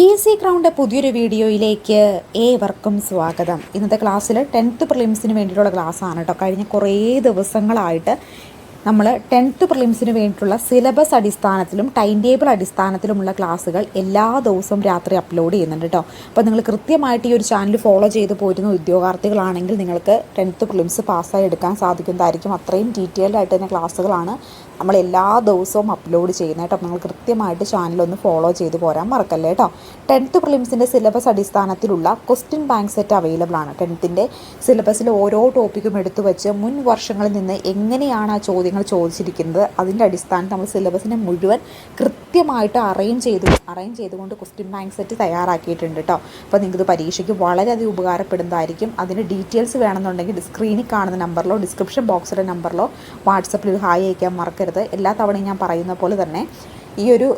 P S C crowned പുതിയൊരു വീഡിയോയിലേക്ക് ഏവർക്കും സ്വാഗതം. ഇന്നത്തെ ക്ലാസ്സിൽ ടെൻത്ത് പ്രിലിംസിന് വേണ്ടിയിട്ടുള്ള ക്ലാസ്സാണ് കേട്ടോ. കഴിഞ്ഞ കുറേ ദിവസങ്ങളായിട്ട് നമ്മൾ ടെൻത്ത് പ്രിലിംസിന് വേണ്ടിയിട്ടുള്ള സിലബസ് അടിസ്ഥാനത്തിലും ടൈം ടേബിൾ അടിസ്ഥാനത്തിലുമുള്ള ക്ലാസ്സുകൾ എല്ലാ ദിവസവും രാത്രി അപ്ലോഡ് ചെയ്യുന്നുണ്ട് കേട്ടോ. അപ്പോൾ നിങ്ങൾ കൃത്യമായിട്ട് ഈ ഒരു ചാനൽ ഫോളോ ചെയ്ത് പോരുന്ന ഉദ്യോഗാർത്ഥികളാണെങ്കിൽ നിങ്ങൾക്ക് ടെൻത്ത് പ്രിലിംസ് പാസ്സായി എടുക്കാൻ സാധിക്കുന്നതായിരിക്കും. അത്രയും ഡീറ്റെയിൽഡ് ആയിട്ട് തന്നെ ക്ലാസ്സുകളാണ് നമ്മൾ എല്ലാ ദിവസവും അപ്ലോഡ് ചെയ്യുന്നത് കേട്ടോ. നിങ്ങൾ കൃത്യമായിട്ട് ചാനൽ ഒന്ന് ഫോളോ ചെയ്ത് പോരാൻ മറക്കല്ലേ കേട്ടോ. ടെൻത്ത് പ്രിലിംസിന്റെ സിലബസ് അടിസ്ഥാനത്തിലുള്ള ക്വസ്റ്റ്യൻ ബാങ്ക് സെറ്റ് അവൈലബിൾ ആണ്. ടെൻത്തിന്റെ സിലബസിൽ ഓരോ ടോപ്പിക്കും എടുത്തു വെച്ച് മുൻ വർഷങ്ങളിൽ നിന്ന് എങ്ങനെയാണ് ആ ചോദ്യങ്ങൾ ചോദിച്ചിരിക്കുന്നത് അതിന്റെ അടിസ്ഥാനത്തിൽ നമ്മൾ സിലബസിനെ മുഴുവൻ കൃത്യമായിട്ട് അറേഞ്ച് ചെയ്ത് അറേഞ്ച് ചെയ്തുകൊണ്ട് ക്വസ്റ്റ്യൻ ബാങ്ക് സെറ്റ് തയ്യാറാക്കിയിട്ടുണ്ട് കേട്ടോ. അപ്പോൾ നിങ്ങൾക്ക് പരീക്ഷയ്ക്ക് വളരെയധികം ഉപകാരപ്പെടുന്നതായിരിക്കും. അതിന്റെ ഡീറ്റെയിൽസ് വേണമെന്നുണ്ടെങ്കിൽ സ്ക്രീനിൽ കാണുന്ന നമ്പറിലോ ഡിസ്ക്രിപ്ഷൻ ബോക്സിലെ നമ്പറിലോ വാട്സപ്പിൽ ഹായ് അയക്കാൻ മറക്കരുത്. എല്ലാ തവണയും ഞാൻ പറയുന്ന പോലെ തന്നെ ഈ ഒരു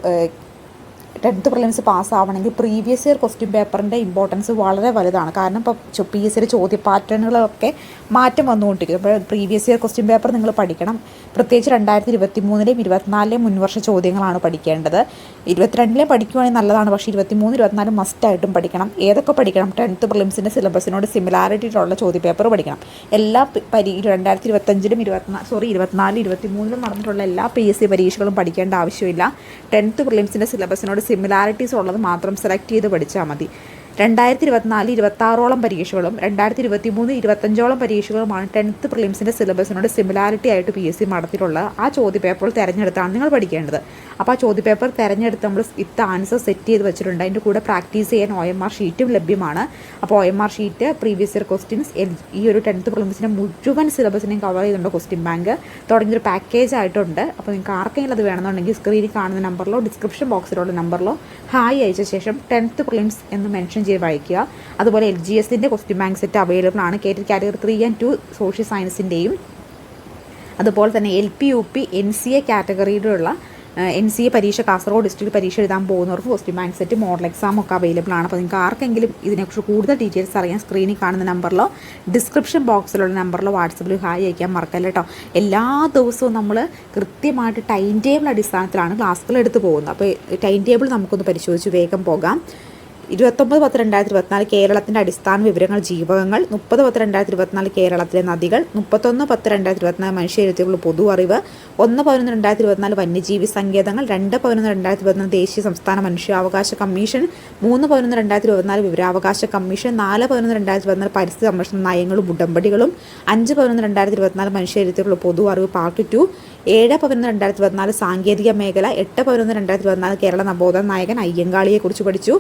ടെൻത്ത് പ്രിലിംസ് പാസ്സാവണമെങ്കിൽ പ്രീവിയസ് ഇയർ ക്വസ്റ്റ്യൻ പേപ്പറിന്റെ ഇമ്പോർട്ടൻസ് വളരെ വലുതാണ്. കാരണം ഇപ്പോൾ പി എസ് സിയുടെ ചോദ്യ പാറ്റേണുകളൊക്കെ മാറ്റം വന്നുകൊണ്ടിരിക്കും. അപ്പോൾ പ്രീവിയസ് ഇയർ ക്വസ്റ്റ്യൻ പേപ്പർ നിങ്ങൾ പഠിക്കണം. പ്രത്യേകിച്ച് രണ്ടായിരത്തി ഇരുപത്തി മൂന്നിലെയും ഇരുപത്തിനാലിലെയും മുൻവർഷ ചോദ്യങ്ങളാണ് പഠിക്കേണ്ടത്. ഇരുപത്തിരണ്ടിലെയും പഠിക്കുവാണെങ്കിൽ നല്ലതാണ്. പക്ഷേ ഇരുപത്തി മൂന്ന് ഇരുപത്തിനാല് മസ്റ്റായിട്ടും പഠിക്കണം. ഏതൊക്കെ പഠിക്കണം? ടെൻത്ത് പ്രിലിംസിന്റെ സിലബസിനോട് സിമിലാരിറ്റി ഉള്ള ചോദ്യ പേപ്പർ പഠിക്കണം. എല്ലാ പരി രണ്ടായിരത്തി ഇരുപത്തഞ്ചിലും ഇരുപത്തിനാല് സോറി ഇരുപത്തിനാല് ഇരുപത്തി മൂന്നിലും നടന്നിട്ടുള്ള എല്ലാ പി എസ് സി പരീക്ഷകളും പഠിക്കേണ്ട ആവശ്യമില്ല. ടെൻത്ത് പ്രിലിംസിന്റെ സിലബസിനോട് സിമിലാരിറ്റീസ് ഉള്ളത് മാത്രം സെലക്ട് ചെയ്ത് പഠിച്ചാൽ മതി. രണ്ടായിരത്തി ഇരുപത്തിനാല് ഇരുപത്താറോളം പരീക്ഷകളും രണ്ടായിരത്തി ഇരുപത്തി മൂന്ന് ഇരുപത്തഞ്ചോളം പരീക്ഷകളുമാണ് ടെൻത്ത് പ്രിലിംസിന്റെ സിലബസിനോട് സിമിലാരിറ്റി ആയിട്ട് പി എസ് സി നടത്തിയിട്ടുള്ളത് ആ ചോദ്യ പേപ്പർ തിരഞ്ഞെടുത്താണ് നിങ്ങൾ പഠിക്കേണ്ടത്. അപ്പോൾ ആ ചോദ്യപേപ്പർ തിരഞ്ഞെടുത്ത് നമ്മൾ ഇത്ത ആൻസർ സെറ്റ് ചെയ്ത് വെച്ചിട്ടുണ്ട്. അതിന്റെ കൂടെ പ്രാക്ടീസ് ചെയ്യാൻ ഒ എം ആർ ഷീറ്റും ലഭ്യമാണ്. അപ്പോൾ O M R sheet previous year questions ഈ ഒരു ടെൻത്ത് പ്രിലിംസിന്റെ മുഴുവൻ സിലബസിനെയും കവർ ചെയ്തിട്ടുണ്ട് ക്വസ്റ്റ്യൻ ബാങ്ക് തുടങ്ങിയൊരു പാക്കേജ് ആയിട്ടുണ്ട്. അപ്പോൾ നിങ്ങൾക്ക് ആർക്കെങ്കിലും അത് വേണമെന്നുണ്ടെങ്കിൽ സ്ക്രീനിൽ കാണുന്ന നമ്പറിലോ ഡിസ്ക്രിപ്ഷൻ ബോക്സിലുള്ള നമ്പറിലോ ഹായ് അയച്ച ശേഷം ടെൻത്ത് പ്രിലിംസ് എന്ന് മെൻഷൻ ചെയ്ത് വായിക്കുക. അതുപോലെ എൽ ജി എസിന്റെ ക്വസ്റ്റ്യൻ ബാങ്ക് സെറ്റ് അവൈലബിൾ ആണ്. Category three and two social സയൻസിന്റെയും അതുപോലെ തന്നെ L P U P N C A കാറ്റഗറിയിലുള്ള N C A പരീക്ഷ കാസർഗോഡ് ഡിസ്ട്രിക്ട് പരീക്ഷ എഴുതാൻ പോകുന്നവർക്ക് question bank set model exam ഒക്കെ അവൈലബിൾ ആണ്. അപ്പോൾ നിങ്ങൾക്ക് ആർക്കെങ്കിലും ഇതിനെക്കുറിച്ച് കൂടുതൽ ഡീറ്റെയിൽസ് അറിയാൻ സ്ക്രീനിൽ കാണുന്ന നമ്പറിലോ ഡിസ്ക്രിപ്ഷൻ ബോക്സിലുള്ള നമ്പറിലോ വാട്സപ്പിൽ ഹായ് അയക്കാൻ മറക്കല്ല കേട്ടോ എല്ലാ ദിവസവും നമ്മൾ കൃത്യമായിട്ട് ടൈം ടേബിൾ അടിസ്ഥാനത്തിലാണ് ക്ലാസ്സുകൾ എടുത്തു പോകുന്നത്. അപ്പോൾ ടൈം ടേബിൾ നമുക്കൊന്ന് പരിശോധിച്ച് വേഗം പോകാം. ഇരുപത്തൊമ്പത് പത്ത് രണ്ടായിരത്തി ഇരുപത്തിനാല് കേരളത്തിന്റെ അടിസ്ഥാന വിവരങ്ങൾ ജീവകങ്ങൾ മുപ്പത് പത്ത് രണ്ടായിരത്തി ഇരുപത്തിനാല് കേരളത്തിലെ നദികൾ മുപ്പത്തൊന്ന് പത്ത് രണ്ടായിരത്തി ഇരുപത്തിനാല് മനുഷ്യരുത്തിയുള്ള പൊതു അറിവ് ഒന്ന് പതിനൊന്ന് രണ്ടായിരത്തി ഇരുപത്തിനാല് വന്യജീവി സങ്കേതങ്ങൾ രണ്ട് പതിനൊന്ന് രണ്ടായിരത്തി ഇരുപത്തിനാല് ദേശീയ സംസ്ഥാന മനുഷ്യാവകാശ കമ്മീഷൻ മൂന്ന് പതിനൊന്ന് രണ്ടായിരത്തി ഇരുപത്തിനാല് വിവരാവകാശ കമ്മീഷൻ നാല് പതിനൊന്ന് രണ്ടായിരത്തി ഇരുപത്തിനാല് പരിസ്ഥിതി സംരക്ഷണ നയങ്ങളും ഉടമ്പടികളും അഞ്ച് പതിനൊന്ന് രണ്ടായിരത്തി ഇരുപത്തിനാല് മനുഷ്യരുത്തിയുള്ള പൊതു അറിവ് പാർട്ട് ടു ഏഴ് പതിനൊന്ന് രണ്ടായിരത്തി പതിനാല് സാങ്കേതിക മേഖല എട്ട് പതിനൊന്ന് രണ്ടായിരത്തി പതിനാല് കേരള നവോദയ നായകൻ അയ്യങ്കാളിയെക്കുറിച്ച് പഠിച്ചു.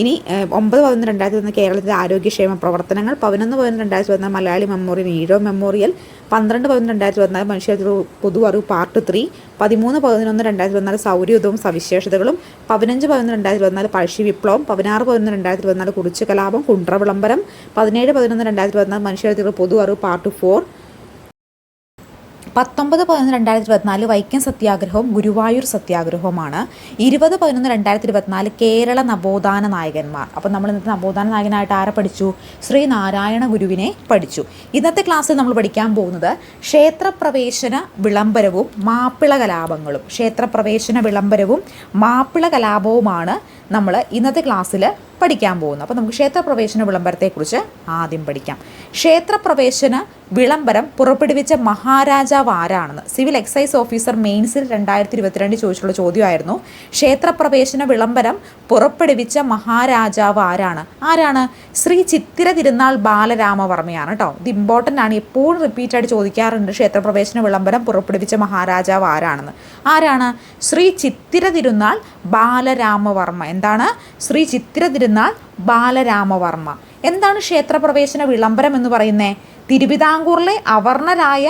ഇനി ഒമ്പത് പതിനൊന്ന് രണ്ടായിരത്തി പതിനൊന്ന് കേരളത്തിലെ ആരോഗ്യക്ഷേമ പ്രവർത്തനങ്ങൾ പതിനൊന്ന് പതിനൊന്ന് രണ്ടായിരത്തി പതിനാല് മലയാളി മെമ്മോറിയൽ ഈഴോ മെമ്മോറിയൽ പന്ത്രണ്ട് പതിനൊന്ന് രണ്ടായിരത്തി പതിനാല് മനുഷ്യ പൊതു അറിവ് പാർട്ട് ത്രീ പതിമൂന്ന് പതിനൊന്ന് രണ്ടായിരത്തി പതിനാല് സൗരയുധവും സവിശേഷതകളും പതിനഞ്ച് പതിനൊന്ന് രണ്ടായിരത്തി പതിനാല് പഴശ്ശി വിപ്ലവം പതിനാറ് പതിനൊന്ന് രണ്ടായിരത്തി പതിനാല് കുറിച്ച് കലാപം കുണ്ട്ര വിളംബരം പതിനേഴ് പതിനൊന്ന് രണ്ടായിരത്തി പതിനാല് മനുഷ്യ പൊതു അറിവ് പാർട്ട് ഫോർ പത്തൊമ്പത് പതിനൊന്ന് രണ്ടായിരത്തി ഇരുപത്തിനാല് വൈക്കം സത്യാഗ്രഹവും ഗുരുവായൂർ സത്യാഗ്രഹവുമാണ്. ഇരുപത് പതിനൊന്ന് രണ്ടായിരത്തി ഇരുപത്തിനാല് കേരള നവോത്ഥാന നായകന്മാർ. അപ്പോൾ നമ്മൾ ഇന്നത്തെ നവോത്ഥാന നായകനായിട്ട് ആരെ പഠിച്ചു? ശ്രീ നാരായണ ഗുരുവിനെ പഠിച്ചു. ഇന്നത്തെ ക്ലാസ്സിൽ നമ്മൾ പഠിക്കാൻ പോകുന്നത് ക്ഷേത്രപ്രവേശന വിളംബരവും മാപ്പിള കലാപങ്ങളും ക്ഷേത്രപ്രവേശന വിളംബരവും മാപ്പിള കലാപവുമാണ് നമ്മൾ ഇന്നത്തെ ക്ലാസ്സിൽ പഠിക്കാൻ പോകുന്നു. അപ്പോൾ നമുക്ക് ക്ഷേത്രപ്രവേശന വിളംബരത്തെക്കുറിച്ച് ആദ്യം പഠിക്കാം. ക്ഷേത്രപ്രവേശന വിളംബരം പുറപ്പെടുവിച്ച മഹാരാജാവ് ആരാണെന്ന്? സിവിൽ എക്സൈസ് ഓഫീസർ മെയിൻസിൽ രണ്ടായിരത്തി ഇരുപത്തിരണ്ട് ചോദിച്ചിട്ടുള്ള ചോദ്യമായിരുന്നു. ക്ഷേത്രപ്രവേശന വിളംബരം പുറപ്പെടുവിച്ച മഹാരാജാവ് ആരാണ്? ആരാണ്? ശ്രീ ചിത്തിര തിരുനാൾ ബാലരാമവർമ്മയാണ് കേട്ടോ ഇത് ഇമ്പോർട്ടന്റ് ആണ്. എപ്പോഴും റിപ്പീറ്റ് ആയിട്ട് ചോദിക്കാറുണ്ട് ക്ഷേത്രപ്രവേശന വിളംബരം പുറപ്പെടുവിച്ച മഹാരാജാവ് ആരാണെന്ന്. ആരാണ്? ശ്രീ ചിത്തിര തിരുനാൾ ബാലരാമവർമ്മ എന്താണ്? ശ്രീ ചിത്തിര തിരുനാൾ ബാലരാമവർമ്മ. എന്താണ് ക്ഷേത്രപ്രവേശന വിളംബരം എന്ന് പറയുന്നത് തിരുവിതാംകൂറിലെ അവർണരായ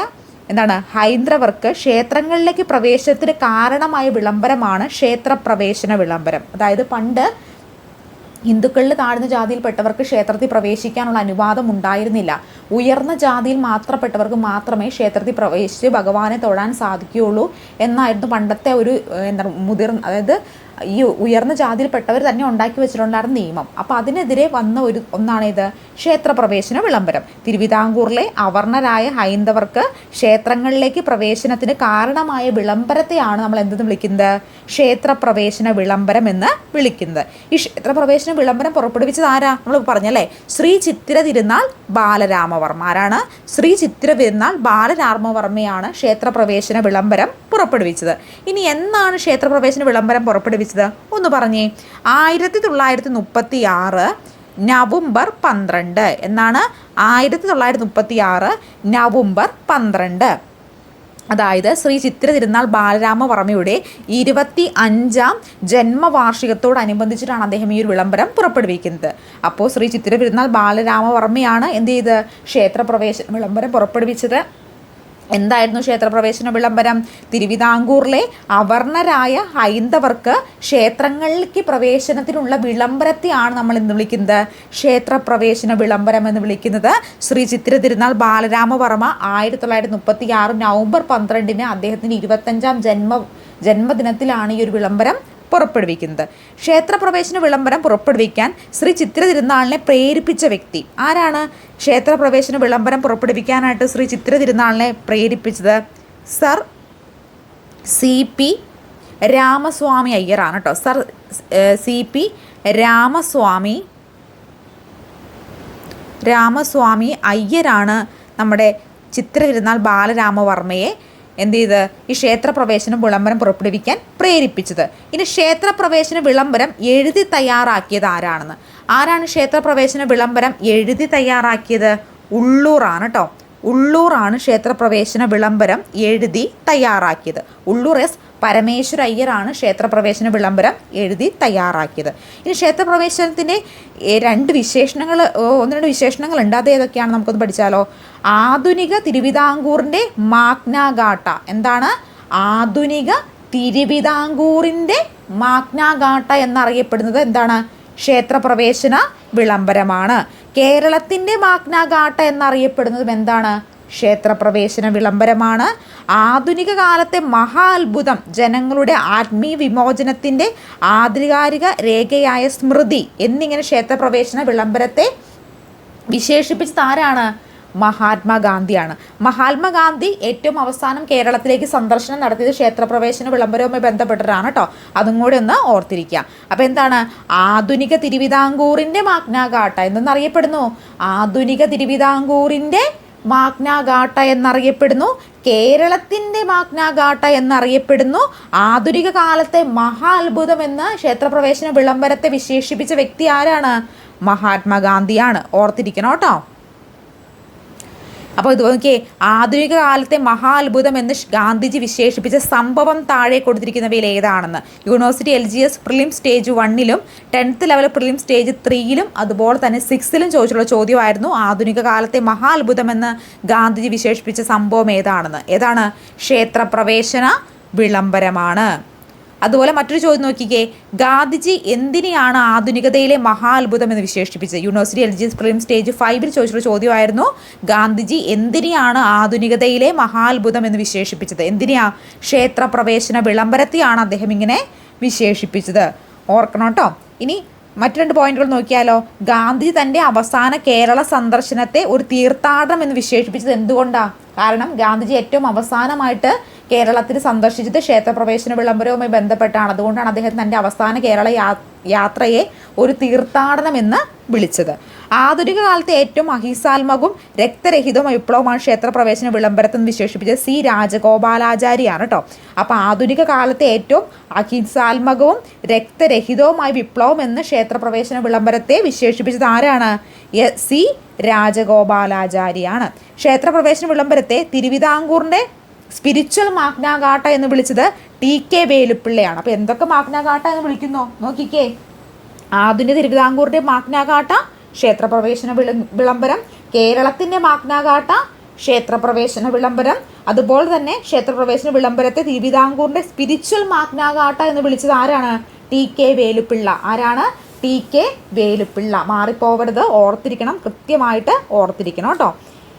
എന്താണ് ഹൈന്ദ്രവർക്ക് ക്ഷേത്രങ്ങളിലേക്ക് പ്രവേശനത്തിന് കാരണമായ വിളംബരമാണ് ക്ഷേത്രപ്രവേശന വിളംബരം. അതായത് പണ്ട് ഹിന്ദുക്കളിൽ താഴ്ന്ന ജാതിയിൽപ്പെട്ടവർക്ക് ക്ഷേത്രത്തിൽ പ്രവേശിക്കാനുള്ള അനുവാദം ഉണ്ടായിരുന്നില്ല. ഉയർന്ന ജാതിയിൽ മാത്രപ്പെട്ടവർക്ക് മാത്രമേ ക്ഷേത്രത്തിൽ പ്രവേശിച്ച് ഭഗവാനെ തൊഴാൻ സാധിക്കുകയുള്ളൂ എന്നായിരുന്നു പണ്ടത്തെ ഒരു എന്താ മുതിർന്ന അതായത് ഈ ഉയർന്ന ജാതിയിൽപ്പെട്ടവർ തന്നെ ഉണ്ടാക്കി വെച്ചിട്ടുണ്ടായിരുന്ന നിയമം. അപ്പോൾ അതിനെതിരെ വന്ന ഒരു ഒന്നാണിത് ക്ഷേത്രപ്രവേശന വിളംബരം. തിരുവിതാംകൂറിലെ അവർണരായ ഹൈന്ദവർക്ക് ക്ഷേത്രങ്ങളിലേക്ക് പ്രവേശനത്തിന് കാരണമായ വിളംബരത്തെയാണ് നമ്മൾ എന്തെന്ന് വിളിക്കുന്നത്? ക്ഷേത്രപ്രവേശന വിളംബരം എന്ന് വിളിക്കുന്നത്. ഈ ക്ഷേത്രപ്രവേശന വിളംബരം പുറപ്പെടുവിച്ചത് ആരാ? നമ്മൾ പറഞ്ഞല്ലേ ശ്രീ ചിത്തിര തിരുനാൾ ബാലരാമവർമ്മ ആരാണ്? ശ്രീ ചിത്തിര തിരുനാൾ ബാലരാമവർമ്മയാണ് ക്ഷേത്രപ്രവേശന വിളംബരം പുറപ്പെടുവിച്ചത്. ഇനി എന്നാണ് ക്ഷേത്രപ്രവേശന വിളംബരം പുറപ്പെടുവിച്ചത്? ഒന്ന് പറഞ്ഞേ. ആയിരത്തി തൊള്ളായിരത്തി മുപ്പത്തി ആറ് നവംബർ പന്ത്രണ്ട്. എന്നാണ് ആയിരത്തി തൊള്ളായിരത്തി മുപ്പത്തി ആറ് നവംബർ പന്ത്രണ്ട്. അതായത് ശ്രീ ചിത്ര തിരുനാൾ ബാലരാമവർമ്മയുടെ ഇരുപത്തി അഞ്ചാം ജന്മവാർഷികത്തോടനുബന്ധിച്ചിട്ടാണ് അദ്ദേഹം ഈ ഒരു വിളംബരം പുറപ്പെടുവിക്കുന്നത്. അപ്പോൾ ശ്രീ ചിത്ര തിരുനാൾ ബാലരാമവർമ്മയാണ് എന്ത് ചെയ്ത് ക്ഷേത്രപ്രവേശന വിളംബരം പുറപ്പെടുവിച്ചത്. എന്തായിരുന്നു ക്ഷേത്രപ്രവേശന വിളംബരം? തിരുവിതാംകൂറിലെ അവർണരായ ഹൈന്ദവർക്ക് ക്ഷേത്രങ്ങളിലേക്ക് പ്രവേശനത്തിനുള്ള വിളംബരത്തെയാണ് നമ്മൾ ഇന്ന് വിളിക്കുന്നത്. ക്ഷേത്രപ്രവേശന വിളംബരം എന്ന് വിളിക്കുന്നത് ശ്രീ ചിത്ര തിരുനാൾ ബാലരാമവർമ്മ ആയിരത്തി തൊള്ളായിരത്തി മുപ്പത്തി ആറ് നവംബർ പന്ത്രണ്ടിന് അദ്ദേഹത്തിന്റെ ഇരുപത്തഞ്ചാം ജന്മ ജന്മദിനത്തിലാണ് ഈ ഒരു വിളംബരം പുറപ്പെടുവിക്കുന്നത്. ക്ഷേത്രപ്രവേശന വിളംബരം പുറപ്പെടുവിക്കാൻ ശ്രീ ചിത്ര തിരുനാളിനെ പ്രേരിപ്പിച്ച വ്യക്തി. ആരാണ് ക്ഷേത്രപ്രവേശന വിളംബരം പുറപ്പെടുവിക്കാനായിട്ട് ശ്രീ ചിത്ര തിരുനാളിനെ പ്രേരിപ്പിച്ചത്? സർ സി പി രാമസ്വാമി അയ്യറാണ് കേട്ടോ sir C P Ramaswamy Ramaswamy അയ്യരാണ് നമ്മുടെ ചിത്ര തിരുനാൾ ബാലരാമവർമ്മയെ എന്ത് ചെയ്ത്? ഈ ക്ഷേത്രപ്രവേശനം വിളംബരം പുറപ്പെടുവിക്കാൻ പ്രേരിപ്പിച്ചത്. ഇനി ക്ഷേത്രപ്രവേശന വിളംബരം എഴുതി തയ്യാറാക്കിയത് ആരാണെന്ന്? ആരാണ് ക്ഷേത്രപ്രവേശന വിളംബരം എഴുതി തയ്യാറാക്കിയത്? ഉള്ളൂറാണ് കേട്ടോ ഉള്ളൂറാണ് ക്ഷേത്രപ്രവേശന വിളംബരം എഴുതി തയ്യാറാക്കിയത്. ഉള്ളൂർ എസ് പരമേശ്വര അയ്യറാണ് ക്ഷേത്രപ്രവേശന വിളംബരം എഴുതി തയ്യാറാക്കിയത്. ഇനി ക്ഷേത്രപ്രവേശനത്തിന്റെ രണ്ട് വിശേഷണങ്ങൾ ഒന്ന് രണ്ട് വിശേഷണങ്ങളുണ്ട്. അത് ഏതൊക്കെയാണ് നമുക്കൊന്ന് പഠിച്ചാലോ? ആധുനിക തിരുവിതാംകൂറിന്റെ മാഗ്നാഗാട്ട. എന്താണ്? ആധുനിക തിരുവിതാംകൂറിന്റെ മാഗ്നാഗാട്ട എന്നറിയപ്പെടുന്നത് എന്താണ്? ക്ഷേത്രപ്രവേശന വിളംബരമാണ്. കേരളത്തിന്റെ മാഗ്നാഗാട്ട എന്നറിയപ്പെടുന്നതും എന്താണ്? ക്ഷേത്രപ്രവേശന വിളംബരമാണ്. ആധുനിക കാലത്തെ മഹാ അത്ഭുതം ജനങ്ങളുടെ ആത്മീയ വിമോചനത്തിന്റെ ആധികാരിക രേഖയായ സ്മൃതി എന്നിങ്ങനെ ക്ഷേത്രപ്രവേശന വിളംബരത്തെ വിശേഷിപ്പിച്ചത് ആരാണ്? മഹാത്മാഗാന്ധിയാണ്. മഹാത്മാഗാന്ധി ഏറ്റവും അവസാനം കേരളത്തിലേക്ക് സന്ദർശനം നടത്തിയത് ക്ഷേത്രപ്രവേശന വിളംബരവുമായി ബന്ധപ്പെട്ടിട്ടാണ് കേട്ടോ അതും കൂടി ഒന്ന് ഓർത്തിരിക്കുക അപ്പോൾ എന്താണ്? ആധുനിക തിരുവിതാംകൂറിന്റെ മാഗ്നാഘാട്ട എന്തെന്നറിയപ്പെടുന്നു ആധുനിക തിരുവിതാംകൂറിന്റെ മാഗ്നാഘാട്ട എന്നറിയപ്പെടുന്നു. കേരളത്തിന്റെ മാഗ്നാഘാട്ട എന്നറിയപ്പെടുന്നു. ആധുനിക കാലത്തെ മഹാ അത്ഭുതം എന്ന് ക്ഷേത്രപ്രവേശന വിളംബരത്തെ വിശേഷിപ്പിച്ച വ്യക്തി ആരാണ്? മഹാത്മാഗാന്ധിയാണ്. ഓർത്തിരിക്കണം കേട്ടോ അപ്പോൾ ഇത് നോക്കിയേ ആധുനിക കാലത്തെ മഹാ അത്ഭുതം എന്ന് ഗാന്ധിജി വിശേഷിപ്പിച്ച സംഭവം താഴെ കൊടുത്തിരിക്കുന്നവയിൽ ഏതാണെന്ന്. University L G S prelim stage വണ്ണിലും tenth level prelim stage ത്രീയിലും അതുപോലെ തന്നെ സിക്സിലും ചോദിച്ചുള്ള ചോദ്യമായിരുന്നു ആധുനിക കാലത്തെ മഹാ അത്ഭുതം എന്ന് ഗാന്ധിജി വിശേഷിപ്പിച്ച സംഭവം ഏതാണെന്ന്. ഏതാണ്? ക്ഷേത്രപ്രവേശന വിളംബരമാണ്. അതുപോലെ മറ്റൊരു ചോദ്യം നോക്കിക്കേ. ഗാന്ധിജി എന്തിനെയാണ് ആധുനികതയിലെ മഹാ അത്ഭുതം എന്ന് വിശേഷിപ്പിച്ചത്? University L G S prelim stage ഫൈവിൽ ചോദിച്ചൊരു ചോദ്യമായിരുന്നു ഗാന്ധിജി എന്തിനെയാണ് ആധുനികതയിലെ മഹാ അത്ഭുതം എന്ന് വിശേഷിപ്പിച്ചത്? എന്തിനെയാ? ക്ഷേത്രപ്രവേശന വിളംബരത്തെയാണ് അദ്ദേഹം ഇങ്ങനെ വിശേഷിപ്പിച്ചത്. ഓർക്കണം കേട്ടോ ഇനി മറ്റു രണ്ട് പോയിന്റുകൾ നോക്കിയാലോ. ഗാന്ധിജി തന്റെ അവസാന കേരള സന്ദർശനത്തെ ഒരു തീർത്ഥാടനം എന്ന് വിശേഷിപ്പിച്ചത് എന്തുകൊണ്ടാണ് കാരണം ഗാന്ധിജി ഏറ്റവും അവസാനമായിട്ട് കേരളത്തിൽ സന്ദർശിച്ചത് ക്ഷേത്രപ്രവേശന വിളംബരവുമായി ബന്ധപ്പെട്ടാണ്. അതുകൊണ്ടാണ് അദ്ദേഹം തന്റെ അവസാന കേരള യാത്രയെ ഒരു തീർത്ഥാടനം എന്ന് വിളിച്ചത്. ആധുനിക കാലത്തെ ഏറ്റവും അഹിംസാത്മകവും രക്തരഹിതവും വിപ്ലവമാണ് ക്ഷേത്രപ്രവേശന വിളംബരത്തെന്ന് വിശേഷിപ്പിച്ച സി രാജഗോപാലാചാരിയാണ് കേട്ടോ അപ്പോൾ ആധുനിക കാലത്തെ ഏറ്റവും അഹിംസാത്മകവും രക്തരഹിതവുമായ വിപ്ലവം എന്ന് ക്ഷേത്രപ്രവേശന വിളംബരത്തെ വിശേഷിപ്പിച്ചത് ആരാണ്? സി രാജഗോപാലാചാരിയാണ്. ക്ഷേത്രപ്രവേശന വിളംബരത്തെ തിരുവിതാംകൂറിന്റെ സ്പിരിച്വൽ മാഗ്നാകാട്ട എന്ന് വിളിച്ചത് ടി കെ വേലുപ്പിള്ളയാണ് അപ്പോൾ എന്തൊക്കെ മാഗ്നാകാട്ട എന്ന് വിളിക്കുന്നു? നോക്കിക്കേ. ആധുനിക തിരുവിതാംകൂറിന്റെ മാഗ്നാകാട്ട ക്ഷേത്രപ്രവേശന വിളംബരം കേരളത്തിന്റെ മാഗ്നാകാട്ട ക്ഷേത്രപ്രവേശന വിളംബരം അതുപോലെ തന്നെ ക്ഷേത്രപ്രവേശന വിളംബരത്തെ തിരുവിതാംകൂറിന്റെ സ്പിരിച്വൽ മാഗ്നാകാട്ട എന്ന് വിളിച്ചത് ആരാണ്? ടി കെ വേലുപ്പിള്ള ആരാണ്? ടി കെ വേലുപ്പിള്ള മാറിപ്പോവരുത്. ഓർത്തിരിക്കണം. കൃത്യമായിട്ട് ഓർത്തിരിക്കണം കേട്ടോ.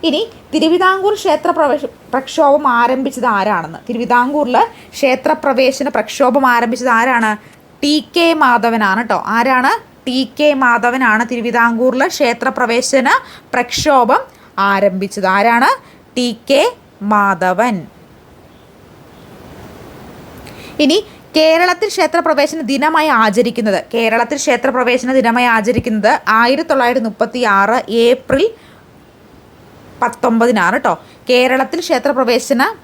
ഇനി തിരുവിതാംകൂർ ക്ഷേത്ര പ്രവേശ പ്രക്ഷോഭം ആരംഭിച്ചത് ആരാണെന്ന്? തിരുവിതാംകൂറിൽ ക്ഷേത്രപ്രവേശന പ്രക്ഷോഭം ആരംഭിച്ചത് ആരാണ്? ടി കെ മാധവനാണ് കേട്ടോ ആരാണ്? ടി കെ മാധവനാണ് തിരുവിതാംകൂറിലെ ക്ഷേത്രപ്രവേശന പ്രക്ഷോഭം ആരംഭിച്ചത്. ആരാണ്? T K Madhavan. ഇനി കേരളത്തിൽ ക്ഷേത്രപ്രവേശന ദിനമായി ആചരിക്കുന്നത്. കേരളത്തിൽ ക്ഷേത്രപ്രവേശന ദിനമായി ആചരിക്കുന്നത് ആയിരത്തി തൊള്ളായിരത്തി മുപ്പത്തി ആറ് ഏപ്രിൽ പത്തൊമ്പതിനാണ് കേട്ടോ കേരളത്തിൽ ക്ഷേത്രപ്രവേശന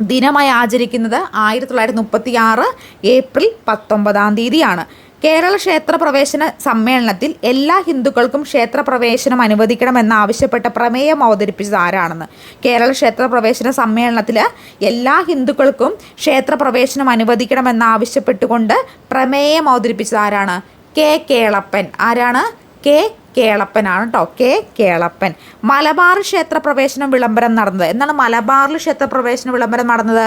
ദിനമായി ആചരിക്കുന്നത് ആയിരത്തി തൊള്ളായിരത്തി മുപ്പത്തി ആറ് ഏപ്രിൽ പത്തൊമ്പതാം തീയതിയാണ്. കേരള ക്ഷേത്രപ്രവേശന സമ്മേളനത്തിൽ എല്ലാ ഹിന്ദുക്കൾക്കും ക്ഷേത്രപ്രവേശനം അനുവദിക്കണമെന്ന് ആവശ്യപ്പെട്ട പ്രമേയം അവതരിപ്പിച്ചത് ആരാണെന്ന്. കേരള ക്ഷേത്രപ്രവേശന സമ്മേളനത്തിൽ എല്ലാ ഹിന്ദുക്കൾക്കും ക്ഷേത്രപ്രവേശനം അനുവദിക്കണമെന്ന് ആവശ്യപ്പെട്ടുകൊണ്ട് പ്രമേയം അവതരിപ്പിച്ചത് ആരാണ്? കെ. കേളപ്പൻ. ആരാണ്? കെ. കേളപ്പനാണ് കേട്ടോ കെ കേളപ്പൻ. മലബാർ ക്ഷേത്ര പ്രവേശനം വിളംബരം നടന്നത്. എന്നാണ് മലബാറിൽ ക്ഷേത്രപ്രവേശന വിളംബരം നടന്നത്?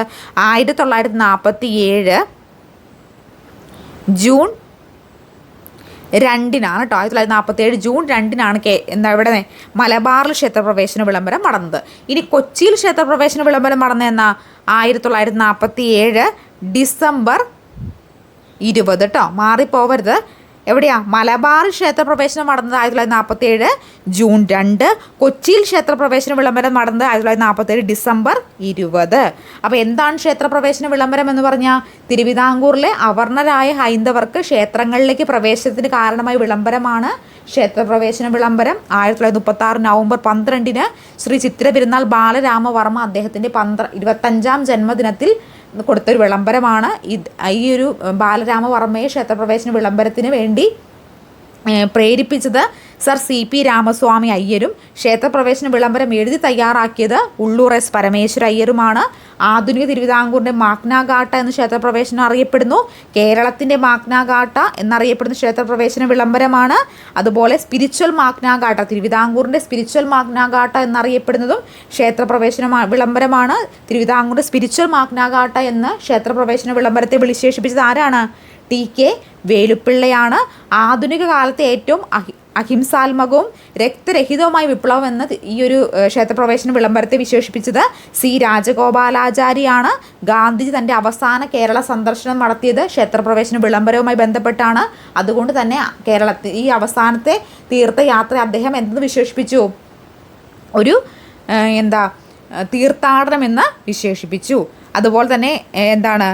ആയിരത്തി തൊള്ളായിരത്തി നാൽപ്പത്തി ഏഴ് ജൂൺ രണ്ടിനാണ് കേട്ടോ ആയിരത്തി തൊള്ളായിരത്തി നാൽപ്പത്തി ഏഴ് ജൂൺ രണ്ടിനാണ് കെ എന്താ ഇവിടെ മലബാറിൽ ക്ഷേത്രപ്രവേശന വിളംബരം നടന്നത്. ഇനി കൊച്ചിയിൽ ക്ഷേത്രപ്രവേശന വിളംബരം നടന്നതെന്നാ ആയിരത്തി തൊള്ളായിരത്തി നാൽപ്പത്തി ഏഴ് ഡിസംബർ ഇരുപത് കേട്ടോ മാറിപ്പോവരുത്. എവിടെയാ? മലബാർ ക്ഷേത്രപ്രവേശനം നടന്നത് ആയിരത്തി തൊള്ളായിരത്തി നാൽപ്പത്തി ഏഴ് ജൂൺ രണ്ട്. കൊച്ചിയിൽ ക്ഷേത്രപ്രവേശന വിളംബരം നടന്നത് ആയിരത്തി തൊള്ളായിരത്തി നാൽപ്പത്തി ഏഴ് ഡിസംബർ ഇരുപത്. അപ്പോൾ എന്താണ് ക്ഷേത്രപ്രവേശന വിളംബരം എന്ന് പറഞ്ഞാൽ തിരുവിതാംകൂറിലെ അവർണരായ ഹൈന്ദവർക്ക് ക്ഷേത്രങ്ങളിലേക്ക് പ്രവേശനത്തിന് കാരണമായ വിളംബരമാണ് ക്ഷേത്രപ്രവേശന വിളംബരം. ആയിരത്തി തൊള്ളായിരത്തി മുപ്പത്തി ആറ് നവംബർ പന്ത്രണ്ടിന് ശ്രീ ചിത്ര പെരുന്നാൾ ബാലരാമവർമ്മ അദ്ദേഹത്തിന്റെ പന്ത്ര ഇരുപത്തഞ്ചാം ജന്മദിനത്തിൽ കൊടുത്തൊരു വിളംബരമാണ്. ഈ ഒരു ബാലരാമവർമ്മയെ ക്ഷേത്രപ്രവേശന വിളംബരത്തിന് വേണ്ടി പ്രേരിപ്പിച്ചത് സർ സി പി രാമസ്വാമി അയ്യരും ക്ഷേത്രപ്രവേശന വിളംബരം എഴുതി തയ്യാറാക്കിയത് ഉള്ളൂർ എസ് പരമേശ്വര അയ്യരുമാണ്. ആധുനിക തിരുവിതാംകൂറിന്റെ മാഗ്നാഘാട്ട എന്ന ക്ഷേത്രപ്രവേശനം അറിയപ്പെടുന്നു. കേരളത്തിന്റെ മാഗ്നാഘാട്ട എന്നറിയപ്പെടുന്ന ക്ഷേത്രപ്രവേശന വിളംബരമാണ്. അതുപോലെ സ്പിരിച്വൽ മാഗ്നാഘാട്ട തിരുവിതാംകൂറിന്റെ സ്പിരിച്വൽ മാഗ്നാഘാട്ട എന്നറിയപ്പെടുന്നതും ക്ഷേത്രപ്രവേശന വിളംബരമാണ്. തിരുവിതാംകൂറിന്റെ സ്പിരിച്വൽ മാഗ്നാഘാട്ട എന്ന് ക്ഷേത്രപ്രവേശന വിളംബരത്തെ വിളിശേഷിപ്പിച്ചത് ആരാണ്? ടി കെ വേലുപ്പിള്ളയാണ് ആധുനിക കാലത്തെ ഏറ്റവും അഹിംസാത്മകവും രക്തരഹിതവുമായ വിപ്ലവം എന്ന് ഈ ഒരു ക്ഷേത്രപ്രവേശന വിളംബരത്തെ വിശേഷിപ്പിച്ചത് സി. രാജഗോപാലാചാരിയാണ് ഗാന്ധിജി തന്റെ അവസാന കേരള സന്ദർശനം നടത്തിയത് ക്ഷേത്രപ്രവേശന വിളംബരവുമായി ബന്ധപ്പെട്ടാണ്. അതുകൊണ്ട് തന്നെ കേരളത്തിൽ ഈ അവസാനത്തെ തീർത്ഥയാത്ര അദ്ദേഹം എന്തെന്ന് വിശേഷിപ്പിച്ചു? ഒരു എന്താ തീർത്ഥാടനമെന്ന് വിശേഷിപ്പിച്ചു. അതുപോലെ തന്നെ എന്താണ്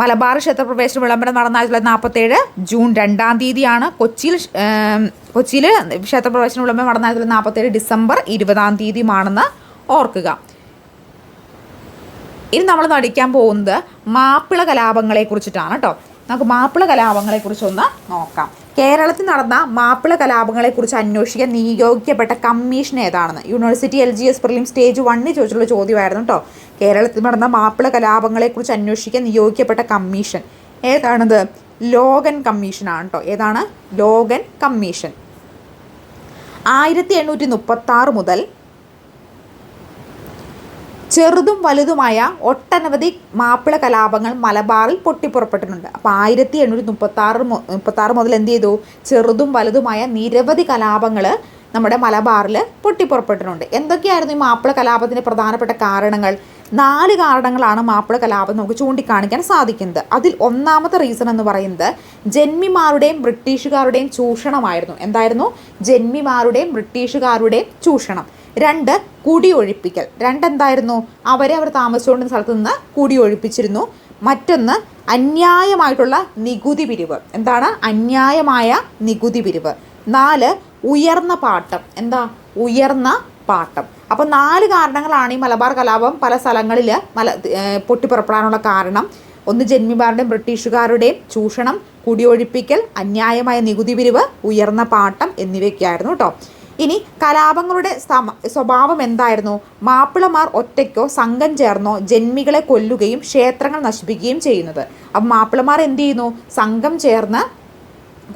മലബാർ ക്ഷേത്രപ്രവേശന വിളംബരം നടന്ന ആയിരത്തി തൊള്ളായിരത്തി നാൽപ്പത്തേഴ് ജൂൺ രണ്ടാം തീയതിയാണ് കൊച്ചിയിൽ കൊച്ചിയിൽ ക്ഷേത്രപ്രവേശന വിളംബരം നടന്ന ആയിരത്തി തൊള്ളായിരത്തി നാൽപ്പത്തേഴ് ഡിസംബർ ഇരുപതാം തീയതിയുമാണെന്ന് ഓർക്കുക. ഇനി നമ്മൾ നടിക്കാൻ പോകുന്നത് മാപ്പിള കലാപങ്ങളെ കുറിച്ചിട്ടാണ് കേട്ടോ നമുക്ക് മാപ്പിള കലാപങ്ങളെ കുറിച്ചൊന്ന് നോക്കാം. കേരളത്തിൽ നടന്ന മാപ്പിള കലാപങ്ങളെക്കുറിച്ച് അന്വേഷിക്കാൻ നിയോഗിക്കപ്പെട്ട കമ്മീഷൻ ഏതാണെന്ന്? University L G S prelim stage വണ്ണിൽ ചോദിച്ചുള്ള ചോദ്യമായിരുന്നു കേട്ടോ കേരളത്തിൽ നടന്ന മാപ്പിള കലാപങ്ങളെക്കുറിച്ച് അന്വേഷിക്കാൻ നിയോഗിക്കപ്പെട്ട കമ്മീഷൻ ഏതാണത്? ലോഗൻ കമ്മീഷനാണ് കേട്ടോ ഏതാണ്? Logan commission. ആയിരത്തി എണ്ണൂറ്റി മുപ്പത്തി ആറ് മുതൽ ചെറുതും വലുതുമായ ഒട്ടനവധി മാപ്പിള കലാപങ്ങൾ മലബാറിൽ പൊട്ടിപ്പുറപ്പെട്ടിട്ടുണ്ട്. അപ്പോൾ ആയിരത്തി എണ്ണൂറ്റി മുപ്പത്താറ് മുപ്പത്തി ആറ് മുതൽ എന്ത് ചെയ്തു? ചെറുതും വലുതുമായ നിരവധി കലാപങ്ങൾ നമ്മുടെ മലബാറിൽ പൊട്ടിപ്പുറപ്പെട്ടിട്ടുണ്ട്. എന്തൊക്കെയായിരുന്നു ഈ മാപ്പിള കലാപത്തിന്റെ പ്രധാനപ്പെട്ട കാരണങ്ങൾ? നാല് കാരണങ്ങളാണ് മാപ്പിള കലാപം നമുക്ക് ചൂണ്ടിക്കാണിക്കാൻ സാധിക്കുന്നത്. അതിൽ ഒന്നാമത്തെ റീസൺ എന്ന് പറയുന്നത് ജന്മിമാരുടെയും ബ്രിട്ടീഷുകാരുടെയും ചൂഷണമായിരുന്നു. എന്തായിരുന്നു? ജന്മിമാരുടെയും ബ്രിട്ടീഷുകാരുടെയും ചൂഷണം. രണ്ട് കുടിയൊഴിപ്പിക്കൽ. രണ്ടെന്തായിരുന്നു? അവരെ അവർ താമസിച്ചുകൊണ്ടിരുന്ന സ്ഥലത്ത് നിന്ന് കുടിയൊഴിപ്പിച്ചിരുന്നു. മറ്റൊന്ന് അന്യായമായിട്ടുള്ള നികുതി പിരിവ്. എന്താണ്? അന്യായമായ നികുതി പിരിവ്. നാല് ഉയർന്ന പാട്ടം. എന്താ? ഉയർന്ന പാട്ടം. അപ്പോൾ നാല് കാരണങ്ങളാണ് ഈ മലബാർ കലാപം പല സ്ഥലങ്ങളിൽ മല പൊട്ടിപ്പുറപ്പെടാനുള്ള കാരണം. ഒന്ന് ജന്മിമാരുടെയും ബ്രിട്ടീഷുകാരുടെയും ചൂഷണം കുടിയൊഴിപ്പിക്കൽ അന്യായമായ നികുതി പിരിവ് ഉയർന്ന പാട്ടം എന്നിവയൊക്കെയായിരുന്നു കേട്ടോ ഇനി കലാപങ്ങളുടെ സ്വഭാവം എന്തായിരുന്നു? മാപ്പിളമാർ ഒറ്റയ്ക്കോ സംഘം ചേർന്നോ ജന്മികളെ കൊല്ലുകയും ക്ഷേത്രങ്ങൾ നശിപ്പിക്കുകയും ചെയ്യുന്നത്. അപ്പം മാപ്പിളമാർ എന്ത് ചെയ്യുന്നു? സംഘം ചേർന്ന്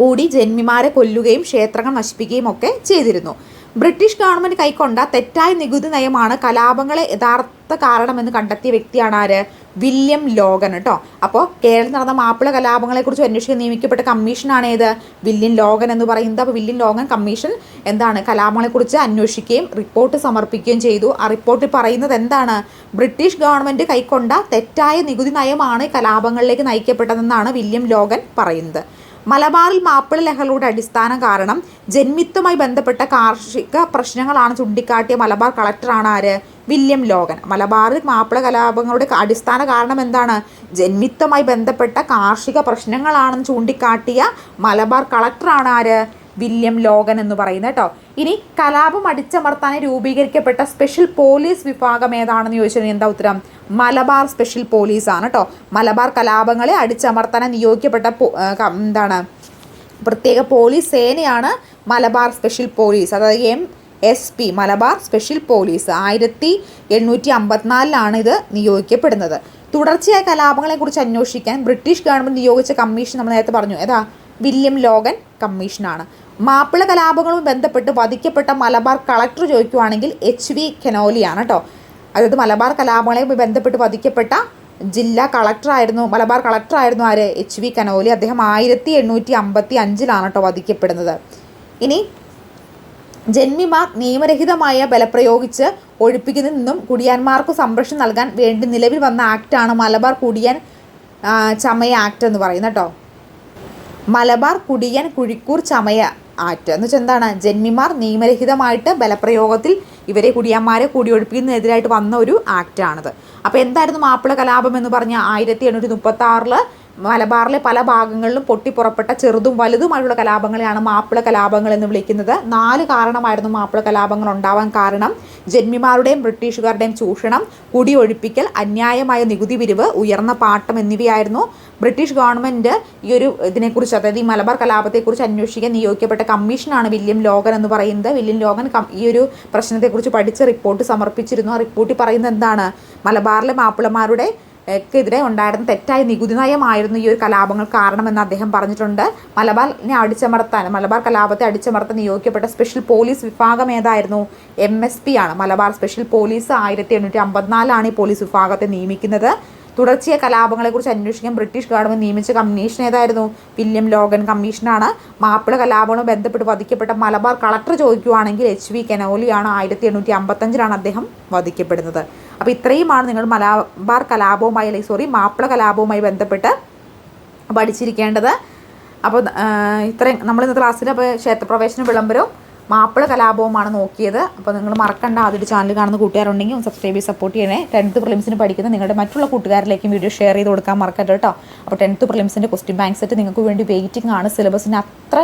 കൂടി ജന്മിമാരെ കൊല്ലുകയും ക്ഷേത്രങ്ങൾ നശിപ്പിക്കുകയും ഒക്കെ ചെയ്തിരുന്നു. ബ്രിട്ടീഷ് ഗവൺമെന്റ് കൈക്കൊണ്ട തെറ്റായ നികുതി നയമാണ് കലാപങ്ങളെ യഥാർത്ഥ കാരണമെന്ന് കണ്ടെത്തിയ വ്യക്തിയാണ് ആര്? വില്യം ലോഗൻ കേട്ടോ അപ്പോൾ കേരളത്തിൽ നടന്ന മാപ്പിള കലാപങ്ങളെക്കുറിച്ച് അന്വേഷിക്കാൻ നിയമിക്കപ്പെട്ട കമ്മീഷനാണ് ഏത്? വില്യം ലോഗൻ എന്ന് പറയുന്നത്. അപ്പോൾ വില്യം ലോഗൻ കമ്മീഷൻ എന്താണ് കലാപങ്ങളെക്കുറിച്ച് അന്വേഷിക്കുകയും റിപ്പോർട്ട് സമർപ്പിക്കുകയും ചെയ്തു. ആ റിപ്പോർട്ടിൽ പറയുന്നത് എന്താണ്? ബ്രിട്ടീഷ് ഗവൺമെന്റ് കൈക്കൊണ്ട തെറ്റായ നികുതി നയമാണ് കലാപങ്ങളിലേക്ക് നയിക്കപ്പെട്ടതെന്നാണ് വില്യം ലോഗൻ പറയുന്നത്. മലബാറിൽ മാപ്പിള ലഹളയുടെ അടിസ്ഥാന കാരണം ജന്മിത്വമായി ബന്ധപ്പെട്ട കാർഷിക പ്രശ്നങ്ങളാണ് ചൂണ്ടിക്കാട്ടിയ മലബാർ കളക്ടറാണ് ആര്? William Logan. മലബാറിൽ മാപ്പിള കലാപങ്ങളുടെ അടിസ്ഥാന കാരണം എന്താണ്? ജന്മിത്വമായി ബന്ധപ്പെട്ട കാർഷിക പ്രശ്നങ്ങളാണെന്ന് ചൂണ്ടിക്കാട്ടിയ മലബാർ കളക്ടറാണ് ആര്? വില്യം ലോഗൻ എന്ന് പറയുന്നത് കേട്ടോ. ഇനി കലാപം അടിച്ചമർത്താൻ രൂപീകരിക്കപ്പെട്ട സ്പെഷ്യൽ പോലീസ് വിഭാഗം ഏതാണെന്ന് ചോദിച്ചാൽ എന്താ ഉത്തരം? മലബാർ സ്പെഷ്യൽ പോലീസ് ആണ് കേട്ടോ. മലബാർ കലാപങ്ങളെ അടിച്ചമർത്താൻ നിയോഗിക്കപ്പെട്ട എന്താണ്? പ്രത്യേക പോലീസ് സേനയാണ് മലബാർ സ്പെഷ്യൽ പോലീസ് അതായത് M S P Malabar special police ആയിരത്തി എണ്ണൂറ്റി അമ്പത്തിനാലിലാണ് ഇത് നിയോഗിക്കപ്പെടുന്നത്. തുടർച്ചയായ കലാപങ്ങളെക്കുറിച്ച് അന്വേഷിക്കാൻ ബ്രിട്ടീഷ് ഗവൺമെന്റ് നിയോഗിച്ച കമ്മീഷൻ നമ്മൾ നേരത്തെ പറഞ്ഞു. ഏതാ? വില്യം ലോഗൻ കമ്മീഷനാണ്. മാപ്പിള കലാപങ്ങളുമായി ബന്ധപ്പെട്ട് വധിക്കപ്പെട്ട മലബാർ കളക്ടർ ചോദിക്കുവാണെങ്കിൽ എച്ച് വി കെനോലിയാണ് കേട്ടോ അതായത് മലബാർ കലാപങ്ങളുമായി ബന്ധപ്പെട്ട് വധിക്കപ്പെട്ട ജില്ലാ കളക്ടറായിരുന്നു മലബാർ കളക്ടറായിരുന്നു ആര്? H V Conolly. അദ്ദേഹം ആയിരത്തി എണ്ണൂറ്റി അമ്പത്തി അഞ്ചിലാണ് കേട്ടോ വധിക്കപ്പെടുന്നത്. ഇനി ജന്മിമാർ നിയമരഹിതമായ ബലപ്രയോഗിച്ച് ഒഴിപ്പിക്കുന്നതിൽ നിന്നും കുടിയാന്മാർക്ക് സംരക്ഷണം നൽകാൻ വേണ്ടി നിലവിൽ വന്ന ആക്റ്റാണ് മലബാർ കുടിയാൻ ചമയ ആക്ട് എന്ന് പറയുന്നത് കേട്ടോ മലബാർ കുടിയൻ കുഴിക്കൂർ ചമയ ആക്ട് എന്ന് വെച്ചാൽ എന്താണ്? ജന്മിമാർ നിയമരഹിതമായിട്ട് ബലപ്രയോഗത്തിൽ ഇവരെ കുടിയന്മാരെ കൂടിയൊഴിപ്പിക്കുന്നതിനെതിരായിട്ട് വന്ന ഒരു ആക്റ്റാണിത്. അപ്പോൾ എന്തായിരുന്നു മാപ്പിള കലാപം എന്ന് പറഞ്ഞാൽ ആയിരത്തി എണ്ണൂറ്റി മുപ്പത്തി ആറിൽ മലബാറിലെ പല ഭാഗങ്ങളിലും പൊട്ടിപ്പുറപ്പെട്ട ചെറുതും വലുതുമായുള്ള കലാപങ്ങളെയാണ് മാപ്പിള കലാപങ്ങൾ എന്ന് വിളിക്കുന്നത്. നാല് കാരണമായിരുന്നു മാപ്പിള കലാപങ്ങൾ ഉണ്ടാവാൻ കാരണം. ജന്മിമാരുടെയും ബ്രിട്ടീഷുകാരുടെയും ചൂഷണം കുടിയൊഴിപ്പിക്കൽ അന്യായമായ നികുതി പിരിവ് ഉയർന്ന പാട്ടം എന്നിവയായിരുന്നു. ബ്രിട്ടീഷ് ഗവൺമെന്റ് ഈ ഒരു ഇതിനെക്കുറിച്ച് അതായത് ഈ മലബാർ കലാപത്തെക്കുറിച്ച് അന്വേഷിക്കാൻ നിയോഗിക്കപ്പെട്ട കമ്മീഷനാണ് വില്യം ലോഗൻ എന്ന് പറയുന്നത്. വില്യം ലോഗൻ ഈ ഒരു പ്രശ്നത്തെക്കുറിച്ച് പഠിച്ച റിപ്പോർട്ട് സമർപ്പിച്ചിരുന്നു. ആ റിപ്പോർട്ടിൽ പറയുന്നത് എന്താണ്? മലബാറിലെ മാപ്പിളമാരുടെ എതിരെ ഉണ്ടായിരുന്ന തെറ്റായ നികുതി നയമായിരുന്നു ഈ ഒരു കലാപങ്ങൾ കാരണമെന്ന് അദ്ദേഹം പറഞ്ഞിട്ടുണ്ട്. മലബാറിനെ അടിച്ചമർത്താൻ മലബാർ കലാപത്തെ അടിച്ചമർത്താൻ നിയോഗിക്കപ്പെട്ട സ്പെഷ്യൽ പോലീസ് വിഭാഗം ഏതായിരുന്നു? എം എസ് പി ആണ്. മലബാർ സ്പെഷ്യൽ പോലീസ് ആയിരത്തി എണ്ണൂറ്റി അമ്പത്തിനാലാണ് ഈ പോലീസ് വിഭാഗത്തെ നിയമിക്കുന്നത്. തുടർച്ചയായ കലാപങ്ങളെക്കുറിച്ച് അന്വേഷിക്കാൻ ബ്രിട്ടീഷ് ഗവൺമെന്റ് നിയമിച്ച കമ്മീഷൻ ഏതായിരുന്നു? വില്യം ലോഗൻ കമ്മീഷനാണ്. മാപ്പിള കലാപങ്ങളും ബന്ധപ്പെട്ട് വധിക്കപ്പെട്ട മലബാർ കളക്ടർ ചോദിക്കുകയാണെങ്കിൽ എച്ച് വി കെനോലിയാണ് ആയിരത്തി എണ്ണൂറ്റി അമ്പത്തഞ്ചിലാണ് അദ്ദേഹം വധിക്കപ്പെടുന്നത്. അപ്പോൾ ഇത്രയുമാണ് നിങ്ങൾ മലബാർ കലാപവുമായി അല്ലെങ്കിൽ സോറി മാപ്പിള കലാപവുമായി ബന്ധപ്പെട്ട് പഠിച്ചിരിക്കേണ്ടത്. അപ്പോൾ ഇത്രയും നമ്മൾ ഇന്നത്തെ ക്ലാസ്സിൽ അപ്പോൾ ക്ഷേത്രപ്രവേശന വിളംബരവും മാപ്പിള കലാപവുമാണ് നോക്കിയത്. അപ്പോൾ നിങ്ങൾ മറക്കണ്ട ആദ്യം ചാനൽ കാണുന്ന കൂട്ടുകാരുണ്ടെങ്കിൽ ഒന്ന് സബ്സ്ക്രൈബ് ചെയ്ത് സപ്പോർട്ട് ചെയ്യണേ. ടെൻത്ത് പ്രിലിംസിന് പഠിക്കുന്ന നിങ്ങളുടെ മറ്റുള്ള കൂട്ടുകാരിലേക്കും വീഡിയോ ഷെയർ ചെയ്ത് കൊടുക്കാൻ മറക്കരുത് കേട്ടോ. അപ്പോൾ ടെൻത്ത് പ്രിലിംസിന്റെ ക്വസ്റ്റ്യൻ ബാങ്ക് സെറ്റ് നിങ്ങൾക്ക് വേണ്ടി വെയിറ്റിംഗ് ആണ്. സിലബസിന് അത്ര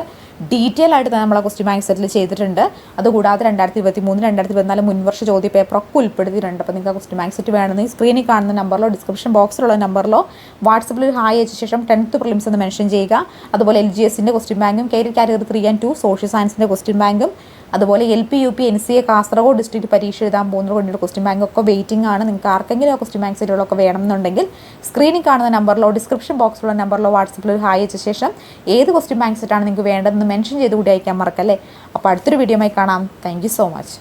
ഡീറ്റെയിൽ ആയിട്ട് തന്നെ നമ്മൾ ആ ക്വസ്റ്റ്യൻ ബാങ്ക് സെറ്റിൽ ചെയ്തിട്ടുണ്ട്. അതുകൂടാതെ രണ്ടായിരത്തി ഇരുപത്തി മൂന്ന് രണ്ടായിരത്തി ഇരുപത്തിനാല് മുൻവർഷ ചോദ്യ പേപ്പറൊക്കെ ഉൾപ്പെടുത്തിയിട്ടുണ്ട്. അപ്പോൾ നിങ്ങൾക്ക് ക്വസ്റ്റ്യൻ ബാങ്ക് സെറ്റ് വേണമെങ്കിൽ സ്ക്രീനിൽ കാണുന്ന നമ്പറിലോ ഡിസ്ക്രിപ്ഷൻ ബോക്സിലുള്ള നമ്പറിലോ വാട്സപ്പിൽ ഹായ് അയച്ച ശേഷം ടെൻത്ത് പ്രിലിംസ് എന്ന് മെൻഷൻ ചെയ്യുക. അതുപോലെ എൽ ജി എസിന്റെ ക്വസ്റ്റ്യൻ ബാങ്കും care category three and two social സയൻസിന്റെ ക്വസ്റ്റ്യൻ ബാങ്കും അതുപോലെ L P U P N C A Kasaragod district പരീക്ഷ എഴുതാൻ പോകുന്നത് കൊണ്ടൊരു ക്വസ്റ്റ്യൻ ബാങ്ക് ഒക്കെ വെയിറ്റിംഗ് ആണ്. നിങ്ങൾക്ക് ആർക്കെങ്കിലും ക്വസ്റ്റ്യൻ ബാങ്ക് സെറ്റുകളൊക്കെ വേണമെന്നുണ്ടെങ്കിൽ സ്ക്രീനിൽ കാണുന്ന നമ്പറിലോ ഡിസ്ക്രിപ്ഷൻ ബോക്സിലുള്ള നമ്പറിലോ വാട്സപ്പിൽ ഒരു ഹായ് അയച്ച ശേഷം ഏത് ക്വസ്റ്റ്യൻ ബാങ്ക് സെറ്റാണ് നിങ്ങൾക്ക് വേണ്ടതെന്ന് മെൻഷൻ ചെയ്ത് കൂടി അയക്കാൻ മറക്കല്ലേ? അപ്പോൾ അടുത്തൊരു വീഡിയോയുമായി കാണാം. Thank so much